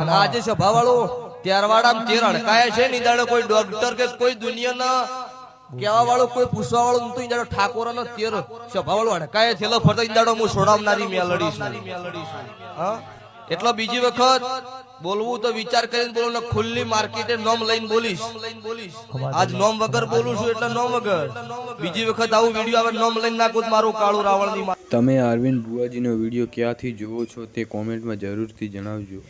અને આજે સભાવાળો ત્યારવાડામાં તેર અડકાયા છે ની દાડો કોઈ ડોક્ટર કે કોઈ દુનિયાના કેવા વાળો કોઈ પૂછવા વાળો નતું ઈ ઠાકોર નો તેર સભાવાળો અડકાયા છેલ્લો ફરતો ફરતા દાડો હું છોડાવનારી મેલડી છું. એટલો બીજી વખત બોલવું તો વિચાર કરીને બોલો ખુલ્લી માર્કેટે નોમ લઈને બોલીશ. આજ નોમ વગર બોલું છું એટલે નોમ વગર. બીજી વખત આવું વીડિયો આવે નોમ લઈને નાખું મારું કાળું રાવણ તમે અરવિંદ બુઆજીનો વીડિયો ક્યાંથી જુઓ છો તે કોમેન્ટમાં જરૂરથી જણાવજો.